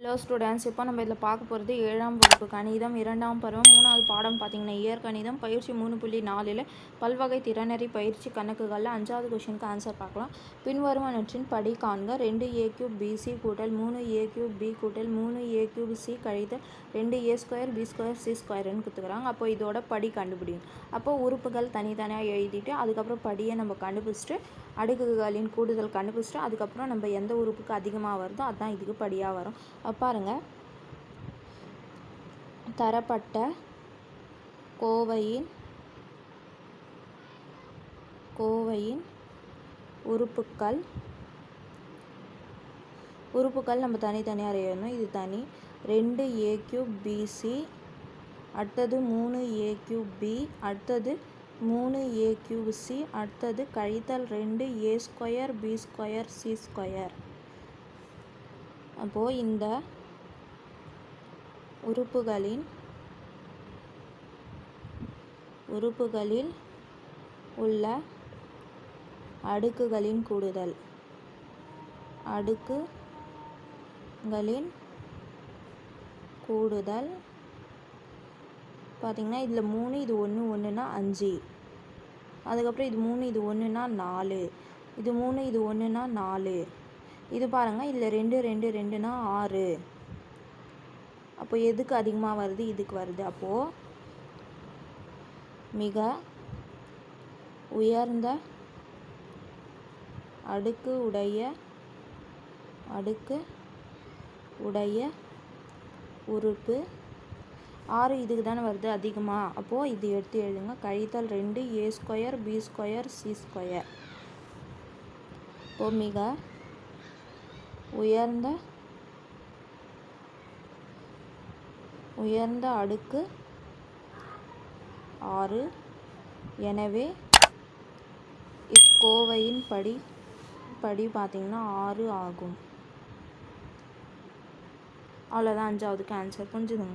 Hello students இப்போ நம்ம இதில் பார்க்க போகிறது ஏழாம் வகுப்பு கணிதம் இரண்டாம் பருவம் மூணாவது பாடம் பார்த்தீங்கன்னா இயற்கணிதம் பயிற்சி மூணு புள்ளி நாலில் பல்வகை திறனறி பயிற்சி கணக்குகளில் அஞ்சாவது கொஷினுக்கு ஆன்சர் பார்க்கலாம். பின்வருவனற்றின் படி காண்க. ரெண்டு ஏ கியூப் பிசி கூட்டல் மூணு ஏ கியூப் பி கூட்டல் மூணு ஏ கியூப் சி கழித்தல் ரெண்டு A square B square C ஸ்கொயர்னு கொடுத்துக்கிறாங்க அப்போ இதோட படி கண்டுபிடிக்கும் அப்போ உறுப்புகள் தனித்தனியாக எழுதிட்டு அதுக்கப்புறம் படியை நம்ம கண்டுபிடிச்சிட்டு அடுக்குகளின் கூடுதல் கண்டுபிடிச்சிட்டோம். அதுக்கப்புறம் நம்ம எந்த உறுப்புக்கு அதிகமாக வருதோ அதுதான் இதுக்கு படியாக வரும். பாருங்கள் தரப்பட்ட கோவையின் கோவையின் உறுப்புக்கள். உறுப்புக்கள் நம்ம தனித்தனியாக அறியணும். இது தனி. ரெண்டு ஏ கியூப் பிசி அடுத்தது மூணு ஏ கியூப் பி அடுத்தது மூணு ஏ கியூப் சி அடுத்தது கழித்தல் ரெண்டு A square B square C square அப்போது இந்த உறுப்புகளின் உறுப்புகளில் உள்ள அடுக்குகளின் கூடுதல். அடுக்குகளின் கூடுதல் பார்த்திங்கன்னா இதில் மூணு இது ஒன்று ஒன்றுனா அஞ்சு. அதுக்கப்புறம் இது மூணு இது ஒன்றுனா நாலு. இது மூணு இது ஒன்றுனா நாலு. இது பாருங்கள் இதில் ரெண்டு ரெண்டு ரெண்டுனா ஆறு. அப்போ எதுக்கு அதிகமாக வருது? இதுக்கு வருது. அப்போது மிக உயர்ந்த அடுக்கு உடைய அடுக்கு உடைய உறுப்பு ஆறு இதுக்கு தானே வருது அதிகமாக அப்போது இது எடுத்து எழுதுங்க. கழித்தல் ரெண்டு A square B square C square இப்போ மிக உயர்ந்த உயர்ந்த அடுக்கு ஆறு. எனவே இக்கோவையின் படி படி பார்த்திங்கன்னா ஆறு ஆகும். அவ்வளோதான் அஞ்சாவதுக்கு ஆன்சர் புரிஞ்சுதுங்க